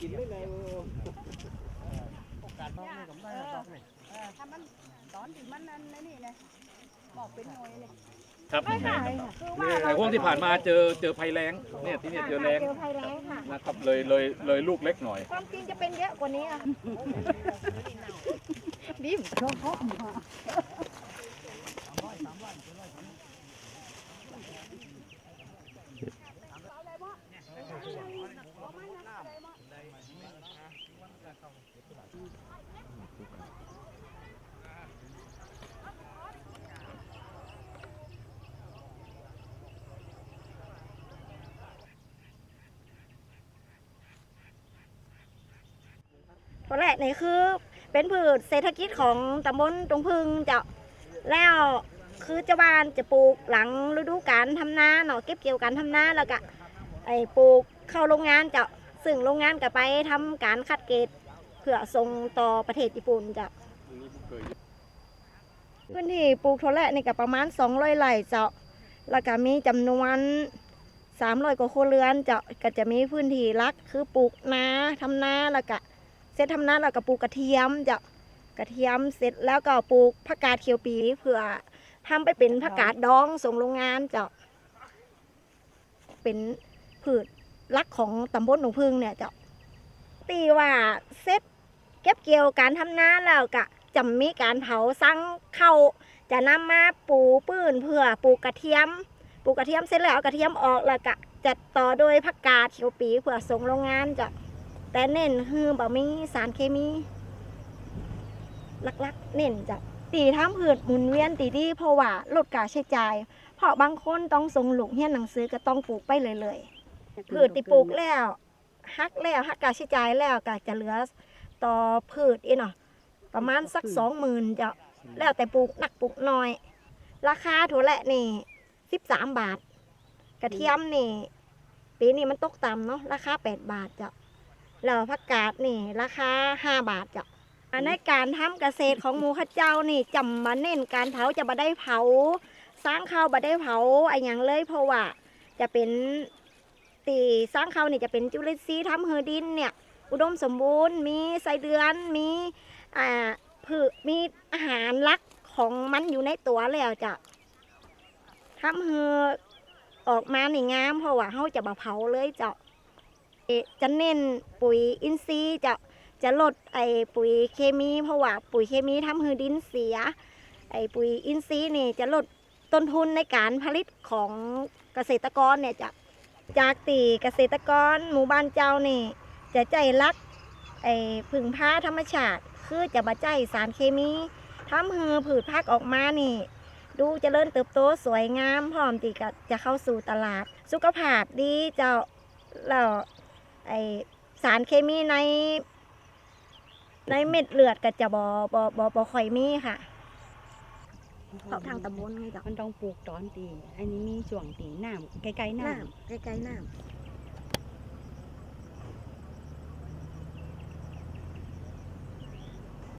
กินได้เลยการท้องนี่ผมได้ดอกนี่ถ้ามันตอนที่มันนั่นนี่เลยบอกเป็นหน่วยเลย ครับไม่ขายค่ะคือว่าในห่วงที่ผ่านมาเจอเจอภัยแล้งเนี่ยที่เนี่ยเจอแล้งเจอภัยแล้งค่ะ นะครับเลยเลยเลยลูกเล็กหน่อย ความจริงจะเป็นเยอะกว่านี้อะดิมชอบเขาม ตัวแรกนี่คือเป็นพืชเศรษฐกิจของตำบลตรงพึงจะแล้วคือเจ้าบ้านจะปลูกหลังฤดูกาลทำนาเนาะเก็บเกี่ยวการทำนาแล้วก็ไอ้ปลูกเข้าโรงงานจะซึ่งโรงงานก็ไปทำการคัดเกรดเพื่อส่งต่อประเทศญี่ปุ่นจะพื้นที่ปลูกถั่วแระนี่ก็ประมาณ200ไร่เจ้าแล้วก็มีจำนวน300กว่าครัวเรือนเจ้าก็จะมีพื้นที่รักคือปลูกนาทำนาแล้วก็ ร็จทำนาแล้วก็ปลูกกระเทียมจะกระเทียมเสร็จแล้วก็ปลูกผักกาดเขียวปีเพื่อทำไปเป็นผักกาดดองส่งโรงงานจะเป็นพืชลักของตำบลหนูพึ่งเนี่ยจะตีว่าเสร็จเก็บเกี่ยวการทำนาแล้วก็จะมีการเผาสั่งเข้าจะนำมาปลูกปื้นเพื่อปลูกกระเทียมปลูกกระเทียมเสร็จแล้วกระเทียมออกแล้วก็จะต่อโดยผักกาดเขียวปีเพื่อส่งโรงงานจะ แต่เน้นคือบ่มีสารเคมีหลักๆ เน้นจะตีทำพืชหมุนเวียนตีดีเพราะว่าลดการใช้จ่ายเพราะบางคนต้องส่งลูกเรียนหนังสือก็ต้องปลูกไปเลยๆพืชที่ปลูกแล้วฮักแล้วฮักการใช้จ่ายแล้วก็จะเหลือต่อพืชอีเนาะประมาณสักสองหมื่นจะแล้วแต่ปลูกหนักปลูกน้อย ราคาถั่วแหละนี่สิบสามบาท กระเทียมนี่ ปีนี้มันตกต่ำเนาะราคาแปดบาทจ้ะ แล้วผักกาดนี่ราคาห้าบาทจ้ะอันในการทำเกษตรของหมูข้าเจ้านี่จำมาเน้นการเผาจะมาได้เผา สร้างข้าวมาได้เผาไรอย่างเลยเพราะว่าจะเป็นตีสร้างข้าวนี่จะเป็นจุลินทรีย์ทำเฮอดินเนี่ย อุดมสมบูรณ์ มีไส้เดือนมีอ่าพืมีอาหารลักของมันอยู่ในตัวแล้วจ้ะทำเฮอออกมานี่งามเพราะว่าเขาจะมาเผาเลยจ้ะ จะเน้นปุ๋ยอินทรีย์จะจะลดไอ้ปุ๋ยเคมี เพราะว่าปุ๋ยเคมีทำให้ดินเสีย ไอ้ปุ๋ยอินทรีย์นี่จะลดต้นทุนในการผลิตของเกษตรกรเนี่ยจะจากตีเกษตรกรหมู่บ้านเจ้านี่ จะใจรักไอ้ผึ่งผ้าธรรมชาติ คือจะมาใจสารเคมีทำให้ผืชพักออกมานี่ ดูเจริญเติบโตสวยงามพร้อมที่จะเข้าสู่ตลาด สุขภาพดีเจ้าแล้ว ไอสารเคมีใน ในเม็ดเลือดก็จะบอบอบอบอค่อยมีค่ะเพราะทางตำบลไงจ้ะมันต้องปลูกตอนตี อันนี้มีช่วงตีน้ำไกลๆน้น้ำใกล้ๆน้ำ